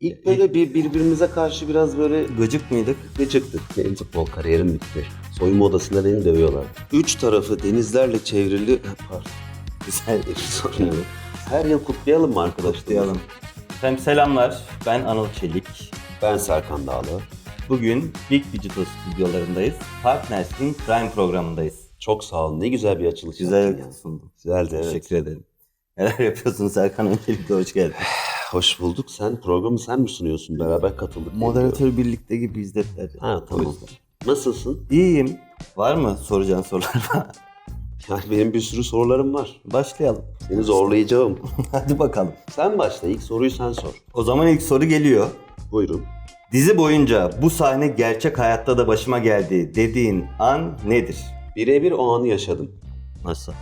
İlk böyle bir birbirimize karşı biraz böyle Gıcık mıydık? gıcıktık. Benim futbol kariyerim bitti. Soyunma odasında beni dövüyorlar. Üç tarafı denizlerle çevrili... Pardon. Güzel. Bir sorun yok. Her yıl kutlayalım mı arkadaşlar? Kutlayalım. Efendim selamlar. Ben Anıl Çelik. Ben Serkan Dağlı. Bugün Big Digital stüdyolarındayız. Partners'in Prime programındayız. Çok sağ olun. Ne güzel bir açılış Güzel yaptın sundum. Güzeldi evet. Teşekkür ederim. Neler yapıyorsun Serkan? Öncelikle hoş geldin. Hoş bulduk. Sen programı sen mi sunuyorsun? Beraber katıldık. diye biliyorum. Moderatör birlikte gibiyiz dediler. Ha tamam. Nasılsın? İyiyim. Var mı soracağın sorular? Yani benim bir sürü sorularım var. Başlayalım. Seni zorlayacağım. Hadi bakalım. Sen başla. İlk soruyu sen sor. O zaman ilk soru geliyor. Buyurun. Dizi boyunca bu sahne gerçek hayatta da başıma geldi dediğin an nedir? Birebir o anı yaşadım. Nasıl?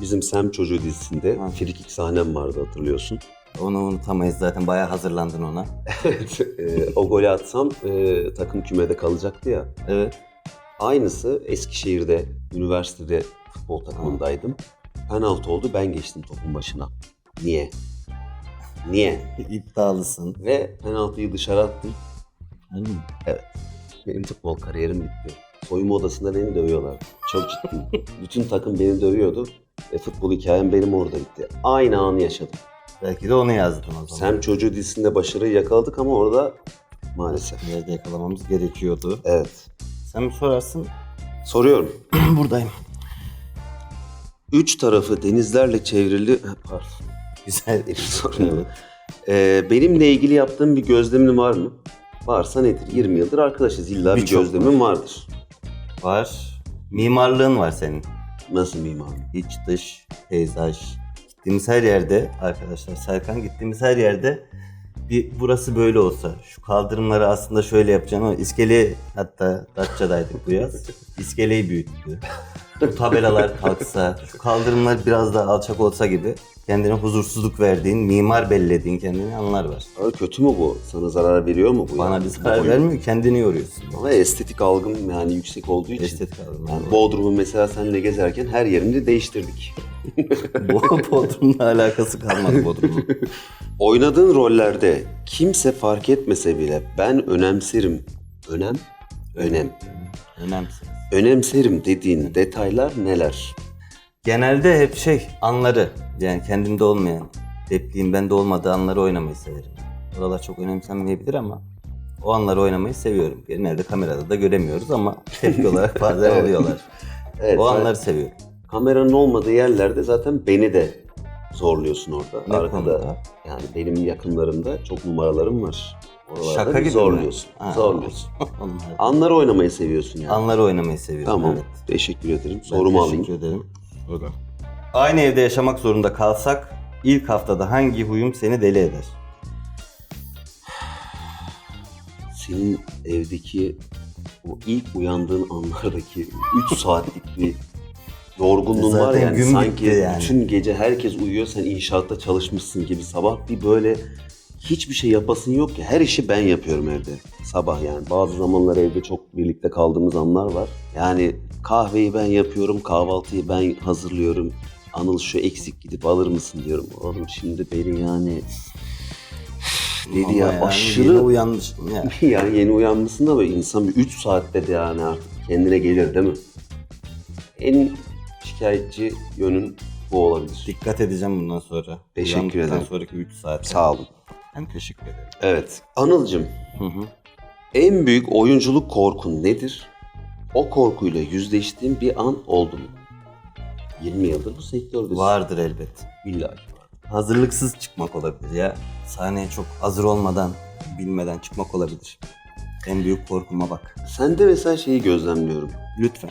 Bizim Sem Çocuğu dizisinde Ha. frikik sahnem vardı hatırlıyorsun. Onu unutamayız zaten. Bayağı hazırlandın ona. Evet. e, o golü atsam e, takım kümede kalacaktı ya. Evet. Aynısı Eskişehir'de, üniversitede futbol takımındaydım. Penaltı oldu ben geçtim topun başına. Niye? Niye? İddialısın. Ve penaltıyı dışarı attım. Öyle mi? Benim futbol kariyerim bitti. Soyunma odasında beni dövüyorlar. Çok ciddiyim. Bütün takım beni dövüyordu. Ve futbol hikayem benim orada bitti. Aynı anı yaşadım. Belki de onu yazdın o zaman. Sem Çocuğu dizisinde başarıyı yakaladık ama orada maalesef. Bir yerde yakalamamız gerekiyordu. Evet. Sen mi sorarsın? Soruyorum. Buradayım. Üç tarafı denizlerle çevrili... Pardon. Güzel. Bir. Evet. Ee, benimle ilgili yaptığın bir gözlemin var mı? Varsa nedir? 20 yıldır arkadaşız. İlla bir Birçok gözlemin vardır. Var. Mimarlığın var senin. Nasıl mimar? İç dış, peyzaj. Gittiğimiz her yerde arkadaşlar Serkan gittiğimiz her yerde bir burası böyle olsa şu kaldırımları aslında şöyle yapacaksın ama iskele hatta Datça'daydık bu yaz. İskeleyi büyüttü. Bu tabelalar kalksa, şu kaldırımlar biraz daha alçak olsa gibi kendine huzursuzluk verdiğin, mimar bellediğin kendini anlar var. Abi kötü mü bu? Sana zarar veriyor mu bu? Bana yani? bir zarar Bu- vermiyor, kendini yoruyorsun. Ama estetik algım yani yüksek olduğu için. Estetik algım. Yani Bodrum'u mesela seninle gezerken her yerini değiştirdik. Bu Bodrum'la alakası kalmadı Bodrum'un. Oynadığın rollerde kimse fark etmese bile ben önemserim. Önem? Önem. Önemsiz. Önemserim dediğin detaylar neler? Genelde hep şey anları yani kendimde olmayan repliğin bende olmadığı anları oynamayı severim. Oralar çok önemsenmeyebilir ama o anları oynamayı seviyorum. Genelde kamerada da göremiyoruz ama tepki olarak bazen oluyorlar. Evet, o anları seviyorum. Kameranın olmadığı yerlerde zaten beni de zorluyorsun orada. Ne Arkada. konuda? Yani benim yakınlarımda çok numaralarım var. Oralarda Şaka gibi zorluyorsun. mi? Ha. Zorluyorsun. Onlar. Anları oynamayı seviyorsun yani. Anları oynamayı seviyorum. Tamam. Evet. Teşekkür ederim. Sorumu alayım. Teşekkür ederim. Aynı evde yaşamak zorunda kalsak ilk haftada hangi huyum seni deli eder? Senin evdeki o ilk uyandığın anlardaki 3 saatlik bir yorgunluğun var yani. gün sanki bitti yani. bütün gece herkes uyuyor sen inşaatta çalışmışsın gibi. Sabah bir böyle hiçbir şey yapasın yok ki. Her işi ben yapıyorum evde sabah yani. Bazı zamanlar evde çok birlikte kaldığımız anlar var. Yani kahveyi ben yapıyorum kahvaltıyı ben hazırlıyorum. Anıl şu eksik gidip alır mısın diyorum. Oğlum şimdi beni yani dedi Ama ya yani aşırı yeni uyanmışım ya. yani yeni uyanmışsın da böyle insan bir 3 saatte de yani artık kendine gelir değil mi? En şikayetçi yönün bu olabilir. Dikkat edeceğim bundan sonra. Teşekkür ederim. sonraki 3 saat. Sağ olun. Ben teşekkür ederim. Evet. Anılcım, Hı hı. en büyük oyunculuk korkun nedir? O korkuyla yüzleştiğin bir an oldu mu? 20 yıldır bu sektördesin. Vardır elbet. Billahi var. Hazırlıksız çıkmak olabilir ya. Sahneye çok hazır olmadan, bilmeden çıkmak olabilir. En büyük korkuma bak. Sende mesela şeyi gözlemliyorum. Lütfen.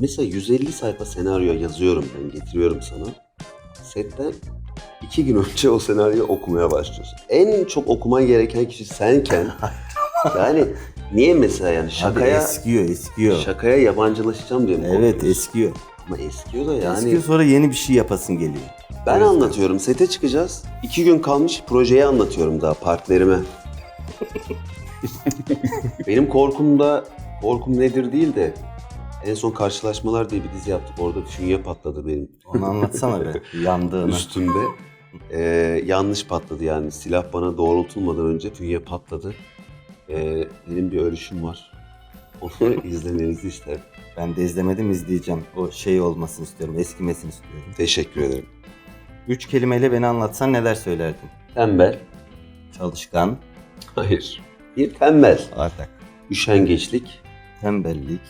Mesela 150 sayfa senaryo yazıyorum ben, getiriyorum sana. Setten iki gün önce o senaryoyu okumaya başlıyorsun. En çok okuman gereken kişi senken yani niye mesela yani Abi şakaya eskiyor, eskiyor. şakaya yabancılaşacağım diye mi evet korkuyorsun? eskiyor. Ama eskiyor da yani Eskiyor sonra yeni bir şey yapasın geliyor. ben anlatıyorum sete çıkacağız. iki gün kalmış projeyi anlatıyorum daha partnerime. Benim korkum da korkum nedir değil de en son karşılaşmalar diye bir dizi yaptık. Orada fünye patladı benim Onu anlatsana be. Yandığını. üstümde. Ee, yanlış patladı yani. Silah bana doğrultulmadan önce fünye patladı. Ee, benim bir ölüşüm var. Onu izlemenizi isterim. Ben de izlemedim izleyeceğim. O şey olmasını istiyorum. Eskimesin istiyorum. Teşekkür ederim. Üç kelimeyle beni anlatsan neler söylerdin? Tembel. Çalışkan, Hayır. Bir tembel. ahlak, Üşengeçlik tembellik.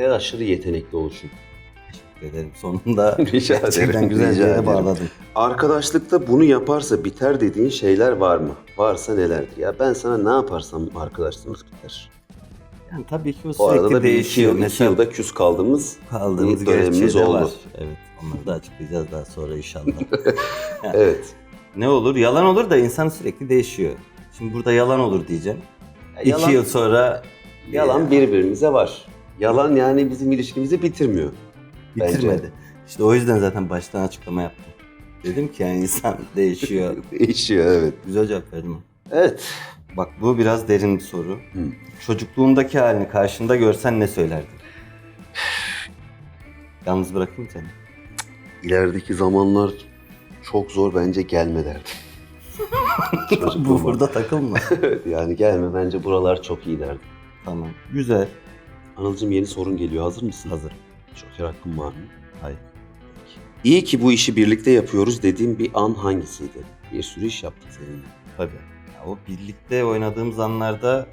Ve aşırı yetenekli oluşum. Teşekkür ederim. Sonunda Rica gerçekten güzel rica yere bağladın. Arkadaşlıkta bunu yaparsa biter dediğin şeyler var mı? Varsa nelerdir? Ya ben sana ne yaparsam arkadaşlığımız biter. Yani tabii ki o Bu arada sürekli da bir iki, değişiyor. yıl, iki Mesela yılda küs kaldığımız kaldığımız bir dönemimiz de oldu. var. Evet. Onları da açıklayacağız daha sonra inşallah. Evet. ne olur? Yalan olur da insan sürekli değişiyor. Şimdi burada yalan olur diyeceğim. yalan- İki yıl sonra Yalan birbirimize var. Yalan yani bizim ilişkimizi bitirmiyor. bitirmedi. İşte o yüzden zaten baştan açıklama yaptım. Dedim ki yani insan değişiyor. Değişiyor evet. Güzel cevap verdim. Evet. Bak bu biraz derin bir soru. Hı. Çocukluğundaki halini karşında görsen ne söylerdin? Yalnız bırakayım seni. İlerideki zamanlar çok zor bence gelme derdim. bu burada takılma. Yani gelme bence buralar çok iyi derdim. tamam. Güzel. Anılcım yeni sorun geliyor. Hazır mısın? Hazır. Joker hakkım var mı? Hayır. İyi ki bu işi birlikte yapıyoruz dediğim bir an hangisiydi? Bir sürü iş yaptık seninle. Tabii. Ya o birlikte oynadığımız anlarda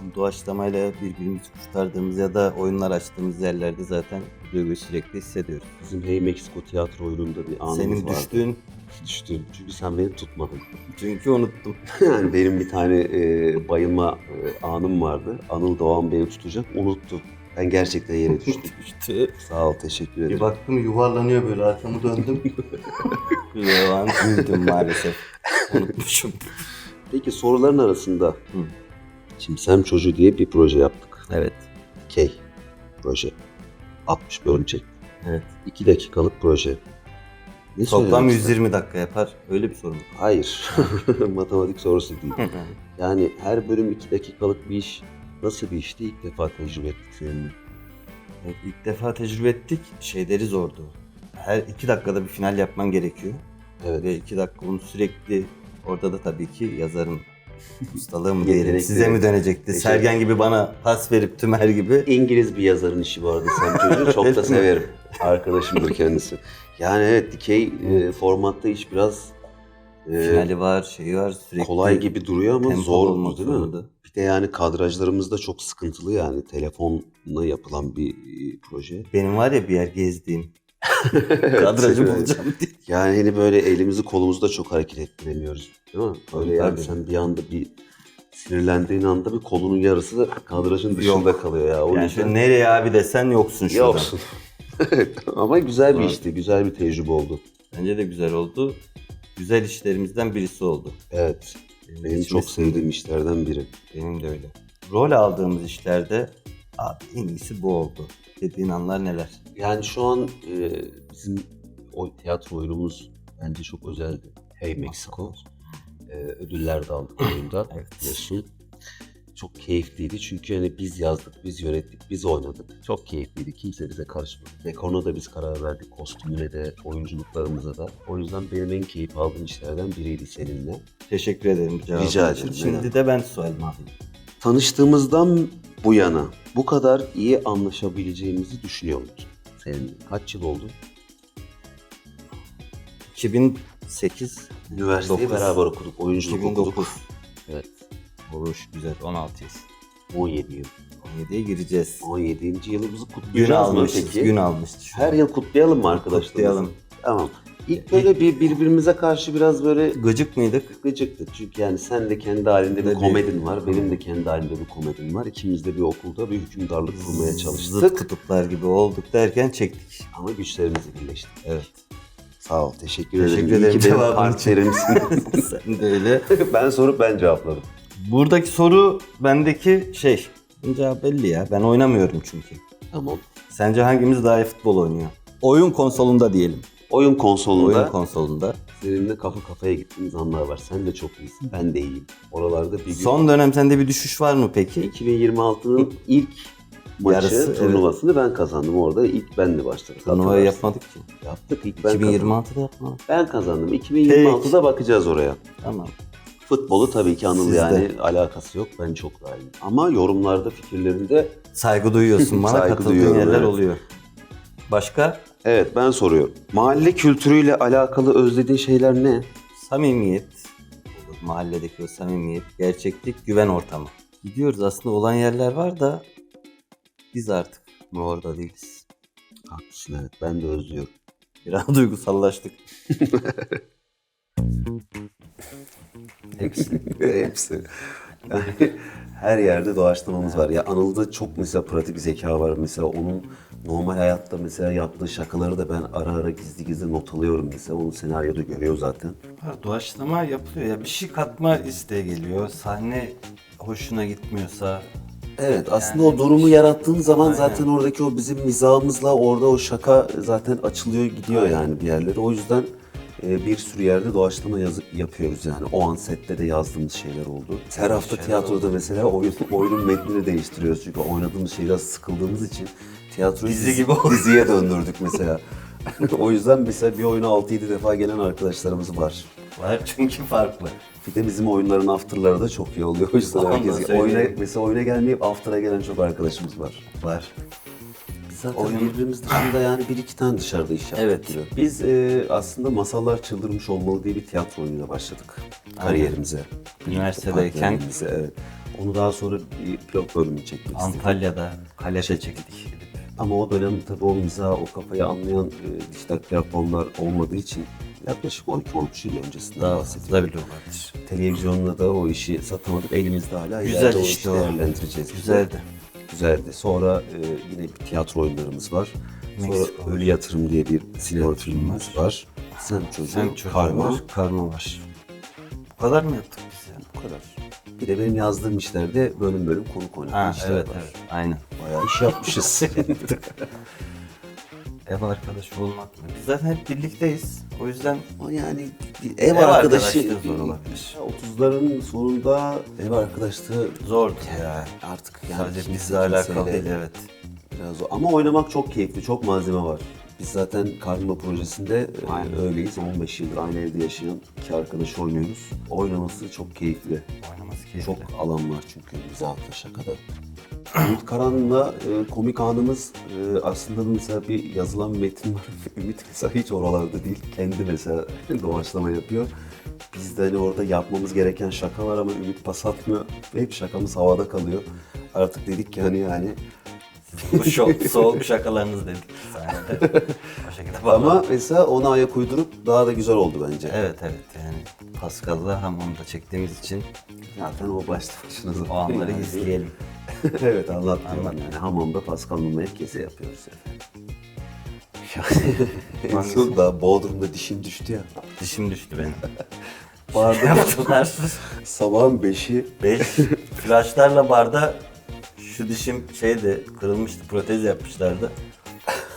hem doğaçlamayla birbirimizi kurtardığımız ya da oyunlar açtığımız yerlerde zaten duyguyu sürekli hissediyoruz. Bizim Hey Mexico tiyatro oyununda bir anımız Senin vardı. düştüğün Düştüm. Çünkü sen beni tutmadın. çünkü unuttum. yani benim bir tane e, bayılma e, anım vardı. Anıl Doğan beni tutacak. Unuttu. Ben gerçekten yere düştüm. Düştü. Sağ ol. Teşekkür Bir ederim. baktım yuvarlanıyor böyle arkamı döndüm. Bir an güldüm maalesef. Unutmuşum. Peki soruların arasında Hı. şimdi Sem Çocuğu diye bir proje yaptık. Evet. K proje. 60 bölüm çektik. Evet. 2 dakikalık proje. Ne Toplam söylemek istersin? 120 dakika yapar. Öyle bir sorun. Hayır. Matematik sorusu değil. Yani her bölüm 2 dakikalık bir iş nasıl bir işti ilk defa tecrübe ettik seninle. Evet, ilk defa tecrübe ettik. Şeyleri zordu. Her iki dakikada bir final yapman gerekiyor. Evet. Ve iki dakika bunu sürekli orada da tabii ki yazarın ustalığı mı diyelim Yetenekli. size mi dönecekti? Sergen gibi bana pas verip Tümer gibi. İngiliz bir yazarın işi vardı Sem Çocuğu. Çok da severim. Arkadaşımdır kendisi. Yani evet dikey e, formatta iş biraz e, Finali var, şeyi var sürekli. kolay gibi duruyor ama tempo zor olmak değil mi? zorunda. Bir de yani kadrajlarımız da çok sıkıntılı yani telefonla yapılan bir e, proje. Benim var ya bir yer gezdiğim. Kadrajı bulacağım diye. Yani hani böyle elimizi kolumuzu da çok hareket ettiremiyoruz. Değil mi? Böyle yani tabii. sen bir anda bir sinirlendiğin anda bir kolunun yarısı da kadrajın dışında kalıyor ya. O Yani yüzden nereye abi desen yoksun şurada. yoksun. Ama güzel bir Evet. işti. Güzel bir tecrübe oldu. Bence de güzel oldu. Güzel işlerimizden birisi oldu. Evet. Benim içime çok sevdiğim işlerden biri. Benim de öyle. Rol aldığımız işlerde abi en iyisi bu oldu. Dediğin anlar neler? Yani şu an e, bizim o tiyatro oyunumuz bence çok özeldi. Hey Mexico. E, ödüller de aldık oyunda. Evet. Biliyorsun. Çok keyifliydi çünkü hani biz yazdık, biz yönettik, biz oynadık. Çok keyifliydi. Kimse bize karışmadı. Dekoruna da biz karar verdik. Kostümüne de, oyunculuklarımıza da. O yüzden benim en keyif aldığım işlerden biriydi seninle. Teşekkür ederim cevabın Rica için. ederim, Şimdi de ben sualimi alayım. Tanıştığımızdan bu yana bu kadar iyi anlaşabileceğimizi düşünüyor musun? Seninle. Kaç yıl oldu? 2008, Üniversiteyi Dokuz. beraber okuduk. Oyunculuk 2009. okuduk. Evet. Olur güzel 16 yıl. 17 yıl. 17'ye gireceğiz. 17. yılımızı Gün kutlayacağız mı almışız, peki? gün almışız. Her yıl kutlayalım mı arkadaşlar? Kutlayalım. Tamam. İlk böyle bir birbirimize karşı biraz böyle Gıcık mıydık? gıcıktık. Çünkü yani sen de kendi halinde bir Tabii. komedin var. Benim de kendi halinde bir komedim var. İkimiz de bir okulda bir hükümdarlık kurmaya Zıt çalıştık. kutuplar gibi olduk derken çektik. Ama güçlerimizi birleştik. Evet. Sağ ol. Teşekkür, Teşekkür ederim. ederim İyi ki benim cevabın için. partnerimsin. Sen de öyle. ben sorup ben cevapladım. Buradaki soru bendeki şey. Cevap belli ya. Ben oynamıyorum çünkü. Tamam. Sence hangimiz daha iyi futbol oynuyor? Oyun konsolunda diyelim. Oyun konsolunda Oyun konsolunda. seninle kafa kafaya gittiğimiz anlar var. Sen de çok iyisin. Ben de iyiyim. Oralarda bir gün Son dönem sende bir düşüş var mı peki? 2026'nın ilk maçı, Yarısı, turnuvasını ben kazandım. Orada ilk benle başladık. Turnuvayı yapmadık ki. Yaptık ilk ben kazandım. 2026'da yapmadık. Ben kazandım. 2026'da bakacağız oraya. Tamam. Futbolu tabii ki Anıl Sizde. yani alakası yok. Ben çok daha iyiyim. Ama yorumlarda fikirlerinde Saygı duyuyorsun bana Saygı katıldığın duyuyorum, yerler evet. oluyor. Başka? Evet ben soruyorum. Mahalle kültürüyle alakalı özlediğin şeyler ne? Samimiyet. Mahalledeki o samimiyet, gerçeklik, güven ortamı. Gidiyoruz aslında olan yerler var da biz artık orada değiliz. Haklısın evet ben de özlüyorum. Biraz duygusallaştık. Hepsi. Hepsi. Yani her yerde doğaçlamamız var. Ya Anıl'da çok mesela pratik bir zeka var. Mesela onun normal hayatta mesela yaptığı şakaları da ben ara ara gizli gizli not alıyorum mesela. Onu senaryoda görüyor zaten. Var, Doğaçlama yapılıyor ya. Bir şey katma isteği geliyor. Sahne hoşuna gitmiyorsa Evet aslında o durumu yarattığın zaman Aynen. zaten oradaki o bizim mizahımızla orada o şaka zaten açılıyor gidiyor yani bir yerlere. O yüzden bir sürü yerde doğaçlama yazıp yapıyoruz yani. O an sette de yazdığımız şeyler oldu. Her hafta Şeyler tiyatroda mesela oyun, oyunun metnini değiştiriyoruz çünkü oynadığımız şey biraz sıkıldığımız için tiyatroyu Dizi gibi oldu. diziye döndürdük mesela. o yüzden mesela bir oyuna 6-7 defa gelen arkadaşlarımız var. var çünkü farklı. Bir de bizim oyunların afterları da çok iyi oluyor. O yüzden herkes oyuna, mesela oyuna gelmeyip after'a gelen çok arkadaşımız var. Var. Biz zaten Oyun- birbirimiz dışında yani bir iki tane dışarıda iş yaptık Evet. gibi. Biz e, aslında Masallar Çıldırmış Olmalı diye bir tiyatro oyunuyla başladık kariyerimize. Üniversitedeyken Partnerimize, evet. Onu daha sonra bir pilot bölümü çekmek istedik. Antalya'da kalede çektik. Ama o dönem tabii o mizahı, o kafayı anlayan e, dijital platformlar olmadığı için yaklaşık 12-13 yıl öncesinden Daha bahsediyorum. fazla bile olabilir. Televizyonda da o işi satamadık. Elimizde hala. Güzel İleride o işte işi o. değerlendireceğiz. Güzeldi. Güzeldi. Sonra e, yine bir tiyatro oyunlarımız var. Sonra Meksika. Ölü Yatırım diye bir sinema filmimiz var. Sen çocuğun Sen çocuğun karma. var, karma var. Bu kadar mı yaptık biz ya? Bu kadar. Bir de benim yazdığım işlerde bölüm bölüm konuk oynatan Ha, işler evet var. evet aynen. Bayağı iş yapmışız. Ev arkadaşı olmak mı? Biz zaten hep birlikteyiz. O yüzden Ama yani ev, Ev arkadaşı arkadaşlığı zor olabilir. 30'ların sonunda ev arkadaşlığı zordu ya. artık yani Sadece bizle alakalı değil evet. Biraz zor. Ama oynamak çok keyifli, çok malzeme var. Biz zaten Karma projesinde e, Aynen. öyleyiz. 15 yıldır aynı evde yaşayan iki arkadaş oynuyoruz. Oynaması çok keyifli. Oynaması keyifli. Çok alan var çünkü mizahta, şakada. Ümit Karan'la e, komik anımız e, aslında mesela bir yazılan metin var. Ümit mesela hiç oralarda değil. Kendi mesela doğaçlama yapıyor. Biz de hani orada yapmamız gereken şaka var ama Ümit pas atmıyor. Hep şakamız havada kalıyor. Artık dedik ki hani yani Bu şok, soğuk şakalarınız dedik sahnede. Bağlı. Ama mesela ona ayak uydurup daha da güzel oldu bence. Evet evet yani Pascal'la hamamda çektiğimiz için Zaten o başlı başına zaten. o anları yani. izleyelim. evet anlatmıyorum Anlat. yani. Hamamda Pascal Numa'ya kese yapıyoruz efendim. en son da Bodrum'da dişim düştü ya. Dişim düştü benim. Barda Yaptılar. sabahın beşi Beş flaşlarla barda şu dişim şeydi kırılmıştı protez yapmışlardı.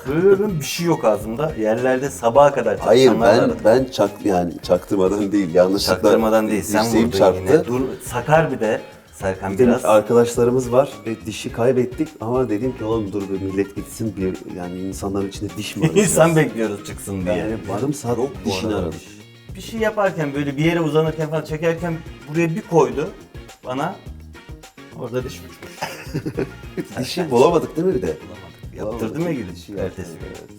Böyle bir şey yok ağzımda. Yerlerde sabaha kadar Hayır çalışanlar ben ben çak yani çaktırmadan değil yanlışlıkla Çaktırmadan değil sen vurdun çarptı. yine. Dur, sakar bir de Serkan Bir de biraz. arkadaşlarımız var ve dişi kaybettik ama dedim ki oğlum dur bir millet gitsin bir yani insanların içinde diş mi arayacağız? İnsan bekliyoruz çıksın diye. Yani saat Yok bu dişini arada aradı. diş. Bir şey yaparken böyle bir yere uzanırken falan çekerken buraya bir koydu bana. Orada diş uçmuş. Dişi bulamadık değil mi bir de? Yaptırdım ya gidip ertesi gün. evet.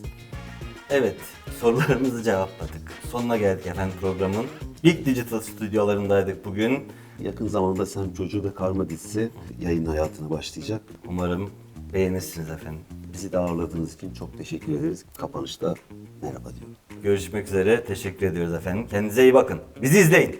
Evet, sorularımızı cevapladık. Sonuna geldik efendim programın. Big Digital stüdyolarındaydık bugün. Yakın zamanda Sen Çocuğu ve Karma dizisi yayın hayatına başlayacak. Umarım beğenirsiniz efendim. Bizi de ağırladığınız için çok teşekkür ederiz. Kapanışta merhaba diyorum. Görüşmek üzere, teşekkür ediyoruz efendim. Kendinize iyi bakın. Bizi izleyin.